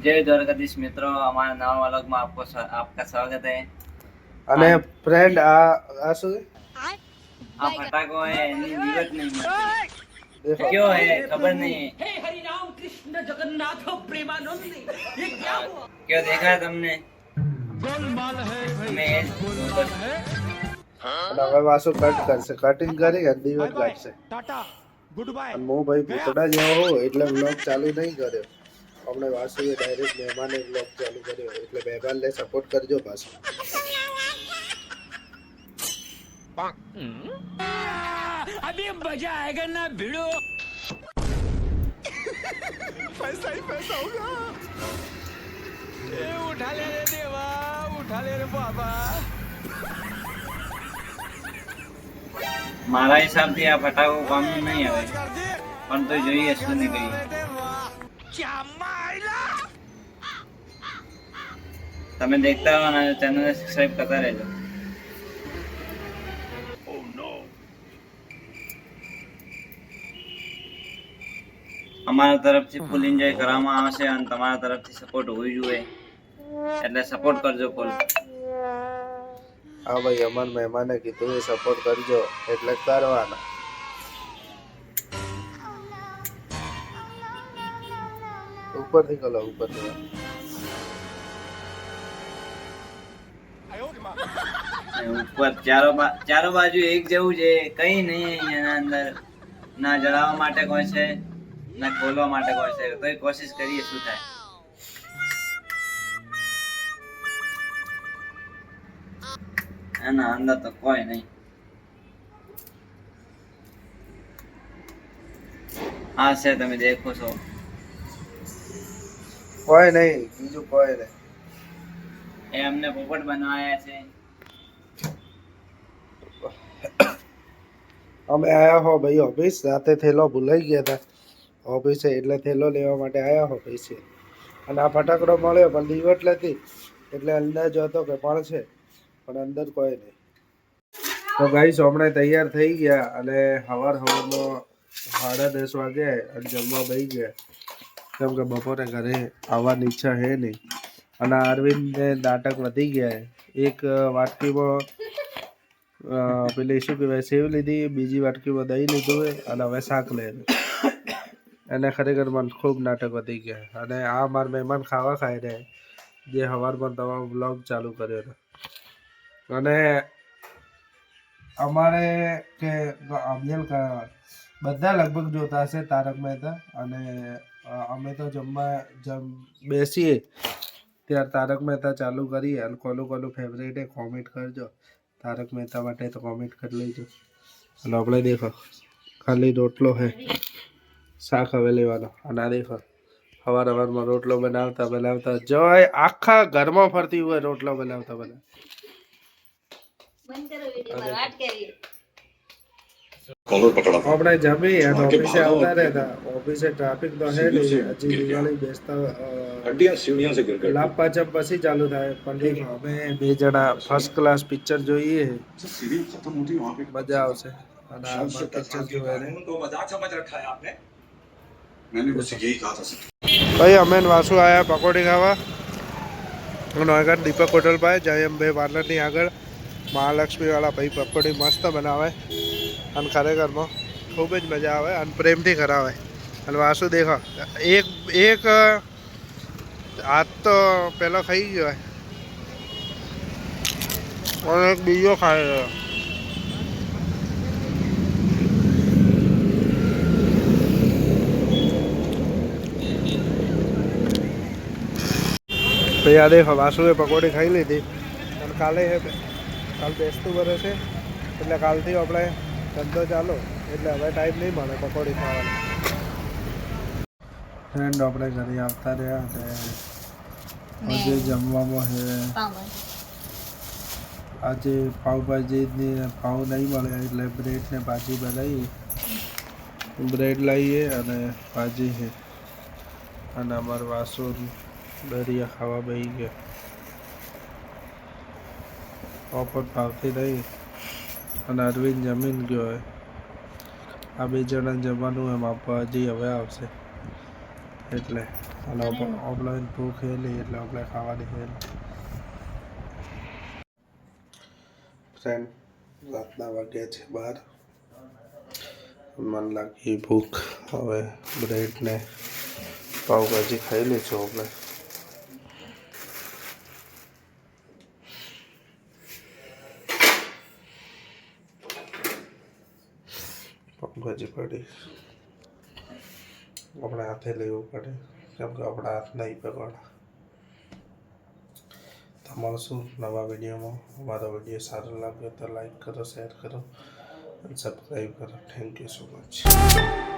जय द्वारकाधीश मित्रों हमारे नवा व्लॉग में आपको स्वा- आपका स्वागत है અને ફ્રેન્ડ આ આ શું છે? આ ફટાકો है એની જીવત नहीं मिलती દેખો क्यों है खबर नहीं है क्यों देखा है तुमने हमें ये ऊपर- અને હવે વાસુ કટ કરશે કટિંગ કરી અને દિવસ લાગશે અને હું ભાઈ ભૂતડા જેવો હોઉં એટલે વ્લોગ ચાલુ નહીં કર્યો હમણે વાસુએ ડાયરેક્ટ મહેમાને વ્લોગ ચાલુ કર્યો. એટલે મહેમાનને સપોર્ટ કરજો પાછું. મારા હિસાબથી આ ફટાકો કામનું નહીં આવે. પણ તો જોઈએ શું નીકળી તમે દેખતા હો અને ચેનલને સબસ્ક્રાઇબ કરતા રહેજો. અમારા તરફથી ફૂલ એન્જોય કરવામાં આવશે અને તમારા તરફથી સપોર્ટ હોવી જોઈએ. એટલે સપોર્ટ કરજો ફૂલ હા ભાઈ અમન મહેમાને કીધું સપોર્ટ કરજો, એટલે કરવાના ઉપરથી કલો, ઉપરથી. ઉપર ચારો ચારો બાજુ એક જેવું છે કઈ નહીં એના અંદર. ના જળાવવા માટે કોઈ છે ના ખોલવા માટે કોઈ છે. તોય કોશિશ કરીએ શું થાય. એના અંદર તો કોઈ નહીં. હા છે તમે દેખો છો. કોઈ નહીં બીજું કોઈ નહીં. એ અમને પોપટ બનાવ્યા છે. અમે આયા હો ભાઈ ઓફિસ, રાતે થેલો ભૂલાઈ ગયા હતા ઓફિસે એટલે થેલો લેવા માટે આયા હો છે. અને આ ફટાકડો મળ્યો, પણ લીવટ નથી. એટલે અંદાજ હતો કે પણ છે પણ અંદર કોઈ નહીં. તો ગાઈસ, હમણાં તૈયાર થઈ ગયા અને સવાર સવારમાં સાડા દસ વાગે અને જમવા બહી ગયા. કેમ કે બપોરે ઘરે આવવાની ઈચ્છા હે નહીં. અને અરવિંદને નાટક વધી ગયા એક વાટકીમાં પેલી શું કહેવાય, સેવ લીધી, બીજી વાટકીમાં દહીં લીધું અને હવે શાક લે એને ખરેખર મને ખૂબ નાટક વધી ગયા અને આ મારા મહેમાન ખાવા ખાઈ રહ્યા જે સવારમાં તમારો બ્લોગ ચાલુ કર્યો હતો. અને અમારે કે અમિયલ બધા લગભગ જોતા હશે તારક મહેતા અને અમે તો જમવા, જમ, બેસીએ. ત્યારે તારક મહેતા ચાલુ કરીએ અને કોનું કોનું ફેવરેટ એ કોમેન્ટ કરજો. તારક મહેતા માટે તો કોમેન્ટ કરી લેજો. અને આપણે દેખો, ખાલી રોટલો હે. શાક હવે લેવાનો. અને આ દેખો સવાર સવારમાં રોટલો બનાવતા બનાવતા જય, આખા ઘરમાં ફરતી હોય રોટલો બનાવતા કોલર પકડા આપણે જમી અને ઓફિસે આવતા રહેતા. ઓફિસે ટ્રાફિક તો હે હજી દિવાળી બેસતા અડ્ડિયા સીડીયા સે ગિરગટ લાભ પાછમ પછી ચાલુ થાય. પંડિત અમે બે જણા ફર્સ્ટ ક્લાસ પિક્ચર જોઈએ. સીડી ખતમ હોતી વહાં પે મજા આવશે. અને આ પિક્ચર જોવે. તો મજાક સમજ રખા હે આપને મેને બસ યહી કહા था ભાઈ અમે વાસુ આયા પકોડી ખાવા. નોયગઢ દીપક હોટલ પાસે જય અંબે પાર્લરની આગળ. મહાલક્ષ્મીવાળા ભાઈ પકોડી મસ્ત બનાવે. અને ખરેખરમાં ખૂબ જ મજા આવે અને પ્રેમથી કરાવે. અને વાસુ દેખો, એક એક હાથ તો પેલો ખાઈ ગયો અને એક બીજો ખાઈ ગયો. ભાઈ આ દેખો, વાસુએ પકોડી ખાઈ લીધી. અને કાલે કાલ બેસતું વરે છે એટલે કાલથી આપણે ધંધો ચાલો. એટલે હવે ટાઈમ નહીં મળે પકોડી ખાવાનો. ફ્રેન્ડ આપણે ઘરે આવતા રહ્યા અને આજે જમવામાં છે આજે પાવભાજીની પાવ નહીં મળે એટલે બ્રેડ ને ભાજી બનાવી. બ્રેડ લાવીએ અને ભાજી છે અને અમારું વાસો દરિયા ખાવા બહી ગયા. ઓફર ભાવથી નહીં. અને અરવિંદ જમીન ગયો હોય. આ બે જણા જમવાનું એમ આપવા હજી હવે આવશે. એટલે અને ઓફલાઈન ભૂખ હેલી એટલે આપણે ખાવાની હેલી. ફ્રેન્ડ, રાતના વાગ્યા છે બહાર મન લાગી ભૂખ. હવે બ્રેડ ને પાવભાજી ખાઈ લેજો આપણે. પાવભાજી પડી. આપણે હાથે લેવું પડે. કેમ કે આપણા હાથ નહીં પકડા તો મળશું નવા વિડીયોમાં. અમારો વીડિયો સારો લાગ્યો તો લાઈક કરો શેર કરો અને સબસ્ક્રાઈબ કરો. Thank you so much